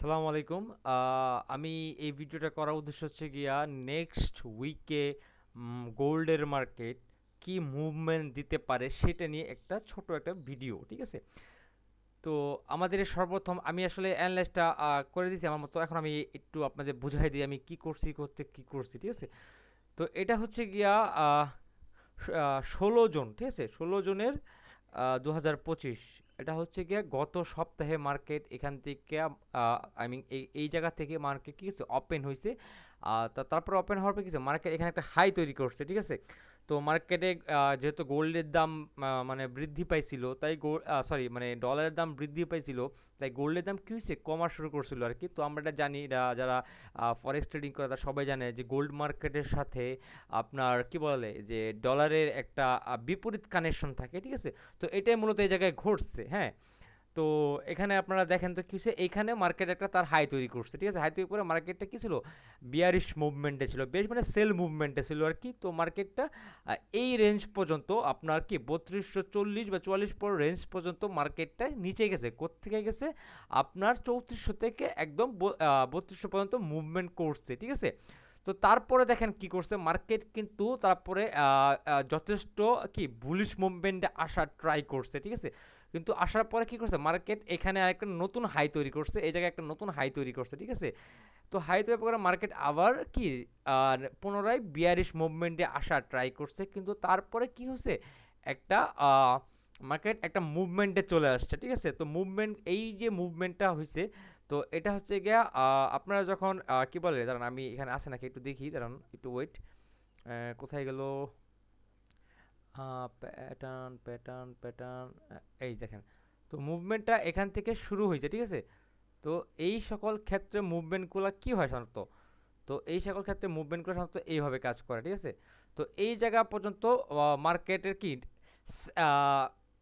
আসসালামু আলাইকুম। আমি এই ভিডিওটা করার উদ্দেশ্য হচ্ছে গিয়া নেক্সট উইকে গোল্ডের মার্কেট কি মুভমেন্ট দিতে পারে সেটা নিয়ে একটা ছোট একটা ভিডিও, ঠিক আছে? তো আমাদের সর্বপ্রথম আমি আসলে অ্যানালাইসটা করে দিয়েছি আমার মতো এখন আমি একটু আপনাদের বুঝাই দিই আমি কি করছি করতে, কি করছি, ঠিক আছে? তো এটা হচ্ছে গিয়া ষোলো জন, ঠিক আছে? ষোলো জনের দু হাজার পঁচিশ এটা হচ্ছে গিয়ে গত সপ্তাহে মার্কেট এখান থেকে আই মিন এই জায়গা থেকে মার্কেট কি হচ্ছে ওপেন হয়েছে তারপর ওপেন হওয়ার পর কিছু মার্কেট এখানে একটা হাই তৈরি করছে, ঠিক আছে? তো মার্কেটে যেহেতু গোল্ডের দাম মানে বৃদ্ধি পাইছিল, তাই সরি মানে ডলারের দাম বৃদ্ধি পাইছিল, তাই গোল্ডের দাম কী হয়েছে কমা শুরু করছিল আর কি তো আমরা এটা জানি, এটা যারা ফরেক্স ট্রেডিং করে, তারা সবাই জানে যে গোল্ড মার্কেটের সাথে আপনার কি বলে, যে ডলারের একটা বিপরীত কানেকশন থাকে, ঠিক আছে? তো এটাই মূলত এই জায়গায় ঘটছে হ্যাঁ? তো এখানে আপনারা দেখেন তো কি এইখানে মার্কেট একটা তার হাই তৈরি করছে, ঠিক আছে? হাই তৈরি করে মার্কেটটা কী ছিল? বিয়ারিশ মুভমেন্টে ছিল বেশ মানে সেল মুভমেন্টে ছিল আর কি। তো মার্কেটটা এই রেঞ্জ পর্যন্ত আপনার কি বত্রিশশো চল্লিশ বা চুয়াল্লিশ পর রেঞ্জ পর্যন্ত মার্কেটটা নিচে গেছে। কোত্থেকে গেছে? আপনার চৌত্রিশশো থেকে একদম বত্রিশশো পর্যন্ত মুভমেন্ট করছে, ঠিক আছে? তো তারপরে দেখেন কি করছে? মার্কেট কিন্তু তারপরে যথেষ্ট কি বুলিশ মুভমেন্টে আসার ট্রাই করছে, ঠিক আছে? কিন্তু আসার পরে কি করছে? মার্কেট এখানে আরেকটা নতুন হাই তৈরি করছে, এই জায়গায় একটা নতুন হাই তৈরি করছে, ঠিক আছে? তো হাই তৈরি করে মার্কেট আবার কি? পুনরায় বিয়ারিশ মুভমেন্টে আসার ট্রাই করছে, কিন্তু তারপরে কি হচ্ছে একটা মার্কেট একটা মুভমেন্টে চলে আসছে, ঠিক আছে? তো মুভমেন্ট এই যে মুভমেন্টটা হয়েছে, তো এটা হচ্ছে গিয়া আপনারা যখন কি বলে? দাঁড়ান, আমি এখানে আসে নাকি? একটু দেখি, দাঁড়ান, একটু ওয়েট কোথায় গেল? প্যাটার্ন প্যাটার্ন প্যাটার্ন এই দেখেন। তো মুভমেন্টটা এখান থেকে শুরু হয়েছে, ঠিক আছে? তো এই সকল ক্ষেত্রে মুভমেন্টগুলো কি হয় সাধারণত? তো এই সকল ক্ষেত্রে মুভমেন্টগুলো সাধারণত এইভাবে কাজ করে, ঠিক আছে? তো এই জায়গা পর্যন্ত মার্কেটের কি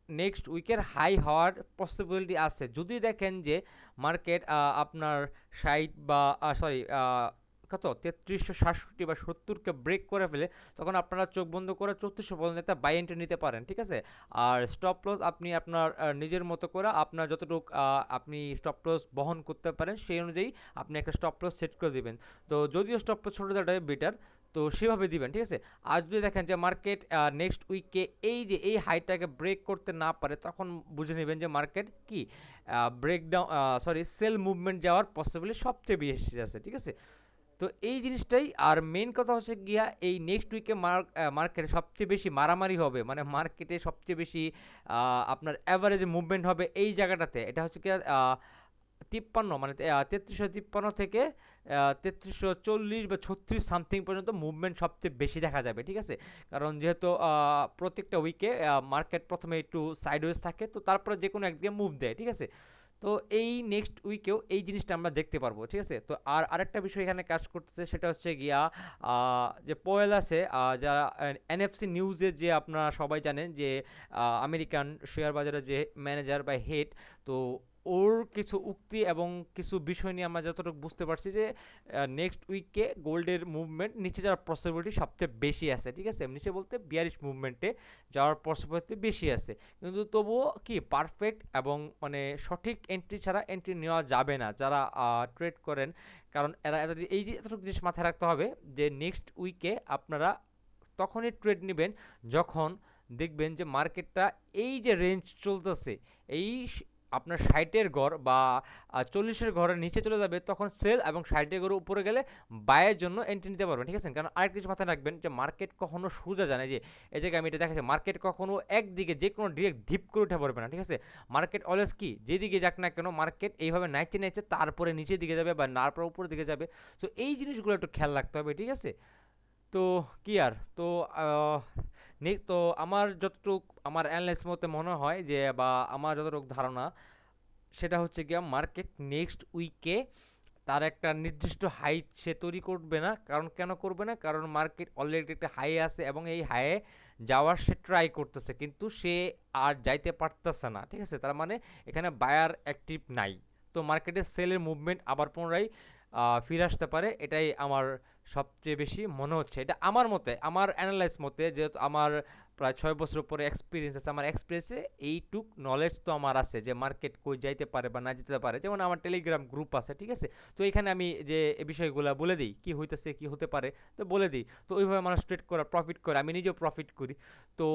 নেক্সট উইকের হাই হওয়ার পসিবিলিটি আছে। যদি দেখেন যে মার্কেট আপনার ষাট বা সরি কত তেত্রিশশো সাতষট্টি বা সত্তরকে ব্রেক করে ফেলে, তখন আপনারা চোখ বন্ধ করে চৌত্রিশশো পর্যন্ত একটা বাই এন্ট্রি নিতে পারেন, ঠিক আছে? আর স্টপ লস আপনি আপনার নিজের মতো করে আপনার যতটুকু আপনি স্টপ লস বহন করতে পারেন, সেই অনুযায়ী আপনি একটা স্টপ লস সেট করে দিবেন। তো যদিও স্টপ লস ছোটো দেওয়াটাই বেটার তো সেভাবে দিবেন, ঠিক আছে? আর যদি দেখেন যে মার্কেট নেক্সট উইকে এই যে, এই হাইটাকে ব্রেক করতে না পারে, তখন বুঝে নেবেন যে মার্কেট কি? ব্রেকডাউন সরি সেল মুভমেন্ট যাওয়ার পসিবিলিটি সবচেয়ে বেশি আছে, ঠিক আছে? তো এই জিনিসটাই, আর মেন কথা হচ্ছে গিয়া এই নেক্সট উইকে মার্কেটে সবচেয়ে বেশি মারামারি হবে মানে মার্কেটে সবচেয়ে বেশি আপনার অ্যাভারেজ মুভমেন্ট হবে এই জায়গাটাতে। এটা হচ্ছে কি তিপ্পান্ন মানে তেত্রিশশো তিপ্পান্ন থেকে তেত্রিশশো চল্লিশ বা ছত্রিশ সামথিং পর্যন্ত মুভমেন্ট সবচেয়ে বেশি দেখা যাবে, ঠিক আছে? কারণ যেহেতু প্রত্যেকটা উইকে মার্কেট প্রথমে একটু সাইডওয়েজ থাকে, তো তারপরে যে কোনো একদিকে মুভ দেয়, ঠিক আছে? তো এই নেক্সট উইকেও এই জিনিসটা আমরা দেখতে পারব, ঠিক আছে? তো আর আরেকটা বিষয় এখানে কাজ করতেছে, সেটা হচ্ছে গিয়া যে পোয়েল আছে যারা এনএফসি নিউজের যে আপনারা সবাই জানেন যে আমেরিকান শেয়ার বাজারের যে ম্যানেজার বা হেড তো ওর কিছু উক্তি এবং কিছু বিষয় নিয়ে আমরা যতটুকু বুঝতে পারছি যে নেক্সট উইকে গোল্ডের মুভমেন্ট নিচে যাওয়ার পসিবিলিটি সবচেয়ে বেশি আছে, ঠিক আছে? নিচে বলতে বিয়ারিশ মুভমেন্টে যাওয়ার পসিবিলিটি বেশি আছে। কিন্তু তবুও কি পারফেক্ট এবং মানে সঠিক এন্ট্রি ছাড়া এন্ট্রি নেওয়া যাবে না যারা ট্রেড করেন। কারণ এরা এই যে এতটুকু জিনিস মাথায় রাখতে হবে যে নেক্সট উইকে আপনারা তখনই ট্রেড নেবেন যখন দেখবেন যে মার্কেটটা এই যে রেঞ্জ চলতেছে, এই আপনার ষাটের ঘর বা চল্লিশের ঘরের নিচে চলে যাবে, তখন সেল এবং ষাটের ঘরের উপরে গেলে বায়ের জন্য এন্ট্রি নিতে পারবেন, ঠিক আছে? কারণ আরেকটা কিছু মাথায় রাখবেন যে মার্কেট কখনো সোজা জানে যে, এই জায়গায় আমি এটা দেখাচ্ছি মার্কেট কখনো একদিকে যে কোনো ডিরেক্ট ধিপ করে উঠে পড়বে না, ঠিক আছে? মার্কেট অলওয়েজ কি? যেদিকে যাক না কেন মার্কেট এইভাবে নাইচে নাইচে তারপরে নিচের দিকে যাবে বা, তারপর উপরের দিকে যাবে। তো এই জিনিসগুলো একটু খেয়াল রাখতে হবে, ঠিক আছে? তো কি আর? তো নে- তো আমার যতটুক, আমার অ্যানালাইস মতে মনে হয় যে, বা আমার যতটুক ধারণা, সেটা হচ্ছে গিয়া মার্কেট নেক্সট উইকে তার একটা নির্দিষ্ট হাই সে তৈরি করবে না। কারণ কেন করবে না? কারণ মার্কেট অলরেডি একটা হাই আছে এবং এই হাইয়ে যাওয়ার সে ট্রাই করতেছে, কিন্তু সে আর যাইতে পারতেছে না, ঠিক আছে? তার মানে এখানে বায়ার অ্যাক্টিভ নাই। তো মার্কেটে সেলের মুভমেন্ট আবার পুনরায় ফিরে আসতে পারে, এটাই আমার সবচেয়ে বেশি মনে হচ্ছে। এটা আমার মতে, আমার অ্যানালাইজ মতে, যেহেতু আমার প্রায় ছয় বছর উপরে এক্সপিরিয়েন্স আছে, আমার এক্সপিরিয়েন্সে এইটুক নলেজ তো আমার আছে যে মার্কেট কই যাইতে পারে বা না যেতে পারে। যেমন আমার টেলিগ্রাম গ্রুপ আছে, ঠিক আছে? তো এখানে আমি যে এই বিষয়গুলো বলে দিই, কি হইতেছে, কি হতে পারে, তো বলে দিই। তো ওইভাবে মানুষ ট্রেড করা প্রফিট করে, আমি নিজেও প্রফিট করি। তো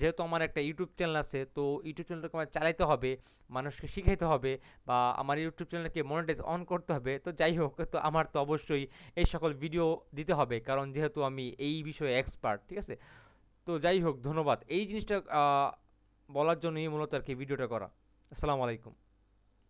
যেহেতু আমার একটা ইউটিউব চ্যানেল আছে, তো ইউটিউব চ্যানেলটাকে আমার চালাইতে হবে, মানুষকে শিখাইতে হবে বা আমার ইউটিউব চ্যানেলকে মনিটাইজ অন করতে হবে, তো যাই হোক, তো আমার তো অবশ্যই এই সকল ভিডিও দিতে হবে, কারণ যেহেতু আমি এই বিষয়ে এক্সপার্ট ঠিক আছে? তো যাই হোক, ধন্যবাদ। এই জিনিসটা বলার জন্যই মূলত আর কি ভিডিওটা করা। আসসালামু আলাইকুম।